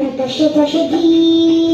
আকাশ পাশে ধীর